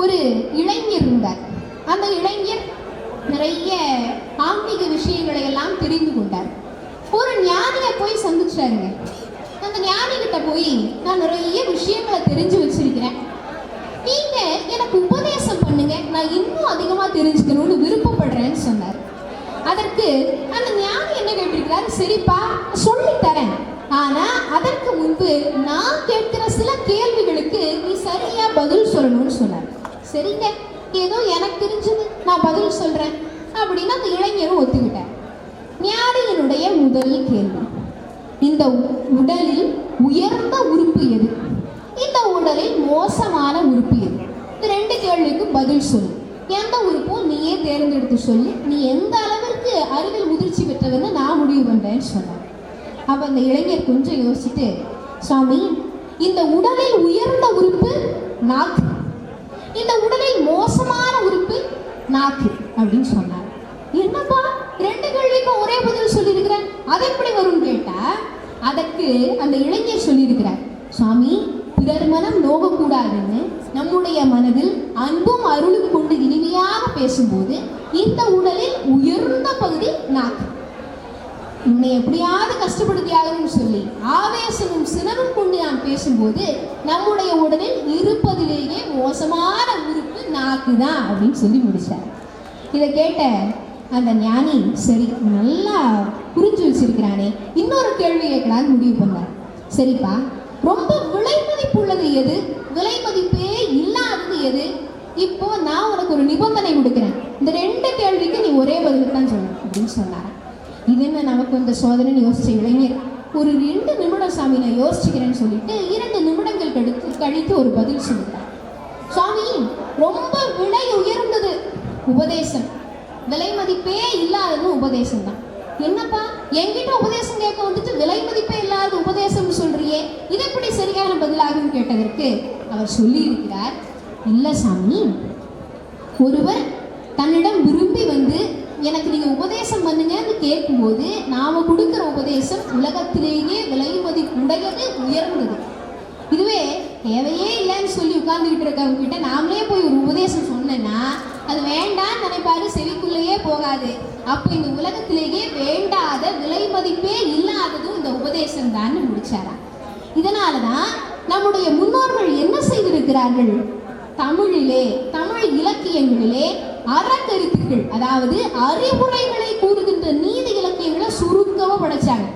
ஒரு இளைஞர் இருந்தார் அந்த இளைஞர் நிறைய ஆன்மீக விஷயங்களை எல்லாம் தெரிந்து கொண்டார். ஒரு ஞானியை போய் சந்திச்சாருங்க. அந்த ஞானிகிட்ட போய் நான் நிறைய விஷயங்களை தெரிஞ்சு வச்சிருக்கிறேன். நீங்க எனக்கு உபதேசம் பண்ணுங்க. நான் இன்னும் அதிகமா தெரிஞ்சுக்கணும்னு விருப்பப்படுறேன்னு சொன்னார். அதற்கு அந்த ஞானி என்ன கேட்டிருக்கிறாரு? சரிப்பா சொல்லித்தரேன் ஆனா அதற்கு முன்பு நான் கேட்கிற சில கேள்விகளுக்கு நீ சரியா பதில் சொல்லணும்னு சொன்னார். சரிங்க. ஏதோ எனக்கு தெரிஞ்சது. நான் பதில் சொல்றேன். அப்படின்னு அந்த இளைஞரும் ஒத்துக்கிட்டார் ஞானியினுடைய முதல் கேள்வி. இந்த உ- உடலில் உயர்ந்த உறுப்பு எது? இந்த உடலில் மோசமான உறுப்பு எது? இந்த ரெண்டு கேள்விக்கும் பதில் சொல்லு. எந்த உறுப்பும் நீயே தேர்ந்தெடுத்து சொல்லு. நீ எந்த அளவிற்கு அறிவில் முதிர்ச்சி பெற்றவன்னு நான் முடிவு பண்றேன்னு சொன்னார் அப்ப அந்த இளைஞர் கொஞ்சம் யோசிச்சுட்டு சுவாமி இந்த உடலில் உயர்ந்த உறுப்பு நாக்கு இந்த உடலில் மோசமான உறுப்பு நாக்கு அப்படின்னு சொன்னார். என்னப்பா? ரெண்டு கேள்விக்கும் ஒரே பதில் சொல்லியிருக்கிறேன். அது எப்படி வரும்னு கேட்டா அதற்கு அந்த இளைஞர் சொல்லியிருக்கிறார். சுவாமி பிறர் மனம் நோகக்கூடாதுன்னு நம்முடைய மனதில் அன்பும் அருளும் கொண்டு இனிமையாக பேசும்போது இந்த உடலில் உயர்ந்த பகுதி நாக்கு. உன்னை எப்படியாவது கஷ்டப்படுத்தியாகணும்னு சொல்லி ஆவேசமும் சினமும் கொண்டு நாம் பேசும்போது நம்முடைய உடலில் இருப்பதிலேயே மோசமான சாட்சி தான் அப்படின்னு சொல்லி முடித்தார் இதை கேட்ட அந்த ஞானி சரி நல்லா புரிஞ்சு வச்சிருக்கிறானே இன்னொரு கேள்வி கேட்கலான்னு முடிவு பண்ணார். சரிப்பா ரொம்ப விலை மதிப்புள்ளது எது? விலை மதிப்பே இல்லாதது எது? இப்போ நான் உனக்கு ஒரு நிபந்தனை கொடுக்குறேன். இந்த ரெண்டு கேள்விக்கு நீ ஒரே பதில் தான் சொல்லணும் அப்படின்னு சொன்னார். இது என்ன நமக்கு இந்த சோதனைன்னு யோசிச்ச இளைஞர்? ஒரு ரெண்டு நிமிடம் சாமி நான் யோசிச்சுக்கிறேன்னு சொல்லிட்டு இரண்டு நிமிடங்கள் கழித்து கழித்து ஒரு பதில் சொல்லிட்டார். சுவாமி ரொம்ப விலை உயர்ந்தது உபதேசம். விலை மதிப்பே இல்லாதது உபதேசம் தான் என்னப்பா என்கிட்ட உபதேசம் கேட்க வந்துட்டு விலை மதிப்பே இல்லாத உபதேசம் சொல்றியே இது எப்படி சரியான பதிலாகும் கேட்டதற்கு அவர் சொல்லி இருக்கிறார் இல்ல சாமி ஒருவர் தன்னிடம் விரும்பி வந்து எனக்கு நீங்க உபதேசம் பண்ணுங்கன்னு கேட்கும்போது நாம கொடுக்கிற உபதேசம் உலகத்திலேயே விலை மதிப்புடையது உயர்ந்தது. இதுவே தேவையே இல்லைன்னு உட்கார்ந்துக்கிட்டு இருக்கவங்க கிட்ட நாமளே போய் ஒரு உபதேசம் சொன்னேன்னா அது வேண்டாம் நினைப்பாரு செவிக்குள்ளேயே போகாது. அப்போ இந்த உலகத்திலேயே வேண்டாத விலை மதிப்பே இல்லாததும் இந்த உபதேசம் தான் முடிச்சாரா இதனால தான் நம்முடைய முன்னோர்கள் என்ன செய்திருக்கிறார்கள்? தமிழிலே தமிழ் இலக்கியங்களிலே அறக்கருத்துக்கள் அதாவது அறிவுரைகளை கூறுகின்ற நீதி இலக்கியங்களை சுருக்கமா படைச்சாங்க.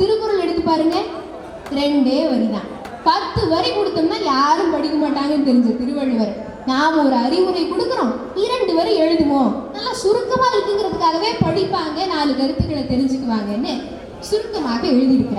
திருக்குறள் எடுத்து பாருங்க. ரெண்டே வரி தான் பத்து வரி கொடுத்தோம்னா யாரும் படிக்க மாட்டாங்கன்னு தெரிஞ்ச திருவள்ளுவர். நாம் ஒரு அறிவுரை கொடுக்குறோம் இரண்டு வரி எழுதுவோம். நல்லா சுருக்கமா இருக்குங்கிறதுக்காகவே படிப்பாங்க நாலு கருத்துக்களை தெரிஞ்சுக்குவாங்கன்னு சுருக்கமாக எழுதியிருக்கிறார்.